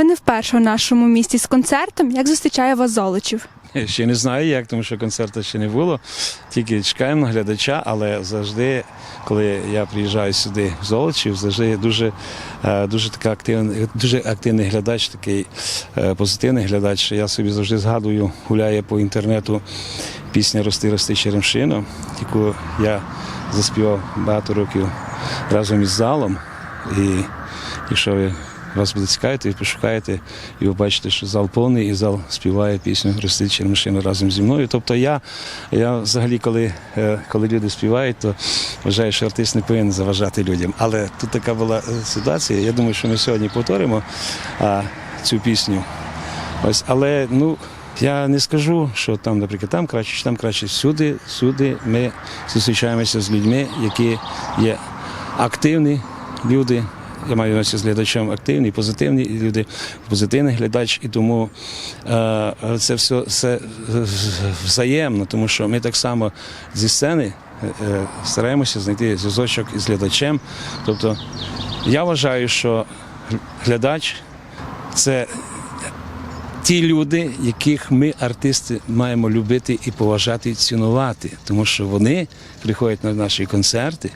Ви не вперше у нашому місті з концертом. Як зустрічає вас Золочів? Ще не знаю як, тому що концерту ще не було. Тільки чекаємо на глядача, але завжди, коли я приїжджаю сюди в Золочів, завжди дуже, е, дуже така активний, дуже активний глядач, такий е, позитивний глядач. Я собі завжди згадую, гуляє по інтернету пісня Рости, рости черемшино, яку я заспівав багато років разом із залом. І якщо ви вас буде цікавити, ви пошукаєте і ви бачите, що зал повний, і зал співає пісню Рости черемшина разом зі мною. Тобто я, я взагалі, коли, е, коли люди співають, то вважаю, що артист не повинен заважати людям. Але тут така була е, ситуація. Я думаю, що ми сьогодні повторимо а, цю пісню. Ось, але ну. Я не скажу, що там, наприклад, там краще, чи там краще. Всюди, всюди ми зустрічаємося з людьми, які є активні люди. Я маю на з глядачем активні, позитивні люди, позитивний глядач, і тому е, це все, все взаємно, тому що ми так само зі сцени е, е, стараємося знайти зв'язочок із глядачем. Тобто я вважаю, що глядач це ті люди, яких ми, артисти, маємо любити і поважати і цінувати, тому що вони приходять на наші концерти,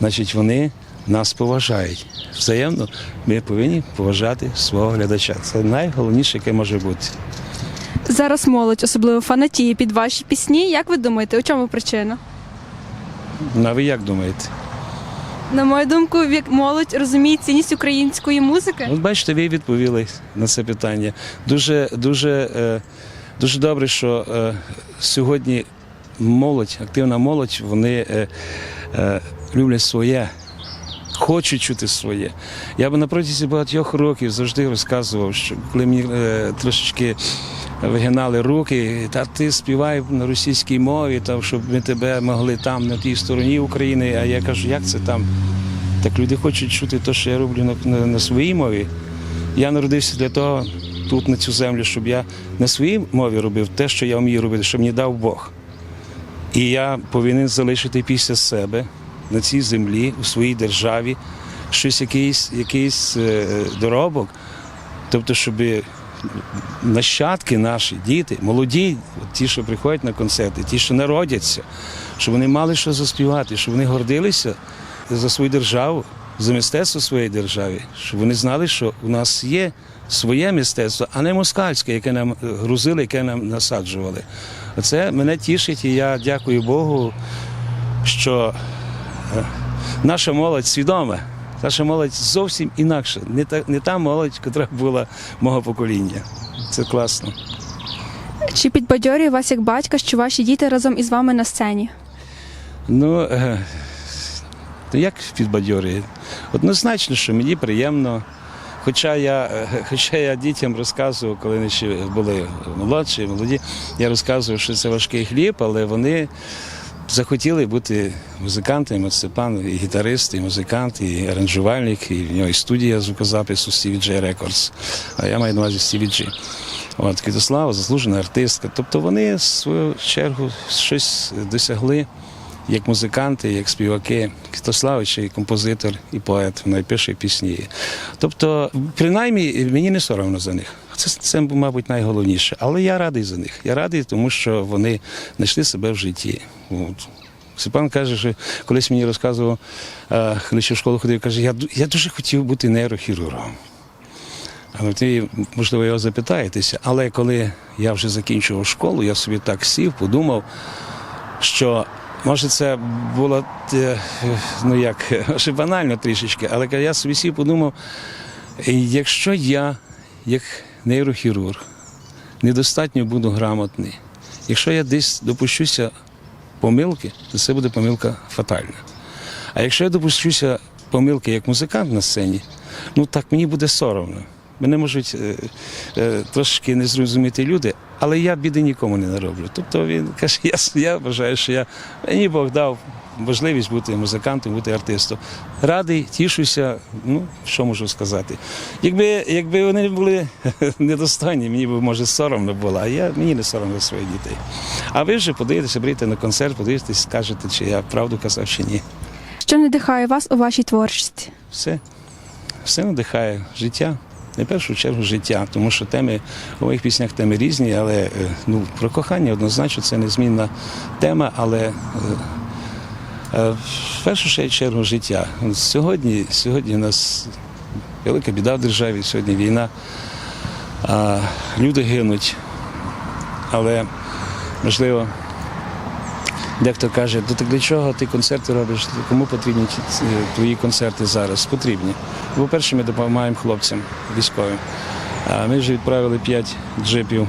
значить вони нас поважають. Взаємно ми повинні поважати свого глядача. Це найголовніше, яке може бути. Зараз молодь особливо фанатіє під ваші пісні. Як ви думаєте, у чому причина? Ну, а ви як думаєте? На мою думку, вік молодь розуміє цінність української музики. От бачите, ви відповіли на це питання. Дуже, дуже, е, дуже добре, що е, сьогодні молодь, активна молодь, вони е, е, люблять своє. Хочуть чути своє. Я би на протязі багатьох років завжди розказував, що коли мені е, трошечки вигинали руки, та ти співай на російській мові, там, щоб ми тебе могли там на тій стороні України. А я кажу, як це там? Так люди хочуть чути те, що я роблю на, на, на своїй мові. Я народився для того тут, на цю землю, щоб я на своїй мові робив те, що я вмію робити, що мені дав Бог. І я повинен залишити після себе на цій землі, у своїй державі, щось, якийсь, якийсь е, доробок. Тобто, щоб нащадки наші, діти, молоді, ті, що приходять на концерти, ті, що народяться, щоб вони мали що заспівати, щоб вони гордилися за свою державу, за мистецтво своєї держави, щоб вони знали, що у нас є своє мистецтво, а не москальське, яке нам е, грузили, яке нам насаджували. Оце мене тішить, і я дякую Богу, що е, наша молодь свідома. Наша молодь зовсім інакша, не та, не та молодь, яка була мого покоління. Це класно. Чи підбадьорює вас як батька, що ваші діти разом із вами на сцені? Ну, е, то як підбадьорює? Однозначно, що мені приємно. Хоча я, е, хоча я дітям розказував, коли вони ще були молодші, молоді, я розказував, що це важкий хліб, але вони захотіли бути музикантами. От Степан і гітарист, і музикант, і аранжувальник, і в нього і студія звукозапису Стіві Джей Рекордс. А я маю на увазі Джі. От Квітослава, заслужена артистка. Тобто вони в свою чергу щось досягли як музиканти, як співаки. Квітослава ще і композитор, і поет, вона і пише пісні. Тобто, принаймні, мені не соромно за них. Це, це, мабуть, найголовніше. Але я радий за них. Я радий, тому що вони знайшли себе в житті. От. Степан каже, що колись мені розказував, коли ще в школу ходив, каже, я, я дуже хотів бути нейрохірургом. Але ти, можливо, його запитаєтеся. Але коли я вже закінчував школу, я собі так сів, подумав, що може це було е, ну як, може банально трішечки, але я собі сів подумав, якщо я, як нейрохірург, недостатньо буду грамотний, якщо я десь допущуся помилки, то це буде помилка фатальна. А якщо я допущуся помилки як музикант на сцені, ну так мені буде соромно. Мене можуть е, е, трошки не зрозуміти люди, але я біди нікому не нароблю. Тобто він каже, я, я вважаю, що я мені Бог дав можливість бути музикантом, бути артистом. Радий, тішуся. Ну що можу сказати. Якби, якби вони були недостойні, мені б може соромно було, а я мені не соромно за своїх дітей. А ви вже подивитеся, прийти на концерт, подивитесь, скажете, чи я правду казав, чи ні. Що надихає вас у вашій творчості? Все. Все надихає життя. Не в першу чергу життя, тому що теми у моїх піснях теми різні, але е, ну, про кохання однозначно це незмінна тема, але е, в першу чергу життя. Сьогодні, сьогодні у нас велика біда в державі, сьогодні війна, а люди гинуть. Але можливо, дехто каже, то так для чого ти концерти робиш? Кому потрібні твої концерти зараз? Потрібні. Бо перше ми допомагаємо хлопцям військовим. Ми вже відправили 5 джипів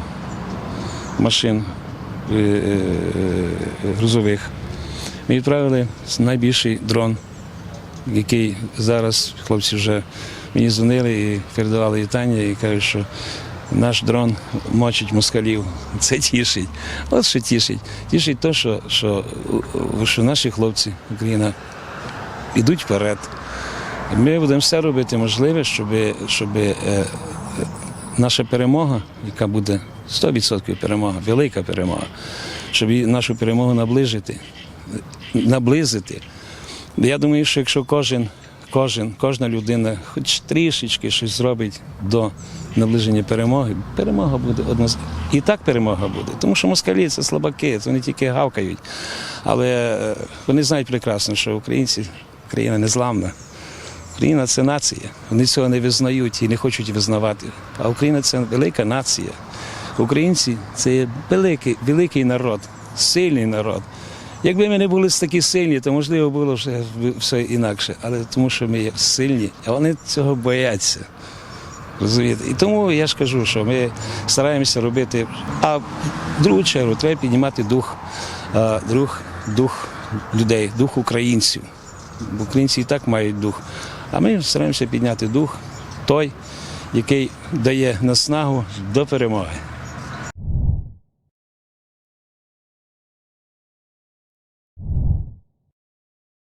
машин е, е, грузових. Ми відправили найбільший дрон, який зараз хлопці вже мені дзвонили і передавали вітання і кажуть, що наш дрон мочить москалів. Це тішить. От що тішить. Тішить те, що, що, що наші хлопці, Україна, йдуть вперед. Ми будемо все робити можливе, щоб, щоб е, наша перемога, яка буде 100% перемога, велика перемога, щоб нашу перемогу наближити, наблизити. Я думаю, що якщо кожен, кожен, кожна людина хоч трішечки щось зробить до наближення перемоги, перемога буде однозначно. І так перемога буде. Тому що москалі це слабаки, вони тільки гавкають. Але е, вони знають прекрасно, що українці, країна незламна. Україна це нація. Вони цього не визнають і не хочуть визнавати. А Україна це велика нація. Українці це великий, великий народ, сильний народ. Якби ми не були такі сильні, то можливо було вже все інакше. Але тому, що ми сильні, а вони цього бояться. Розумієте? І тому я ж кажу, що ми стараємося робити. А в другу чергу треба піднімати дух, дух, дух людей, дух українців. Українці і так мають дух. А ми стараємося підняти дух той, який дає наснагу до перемоги.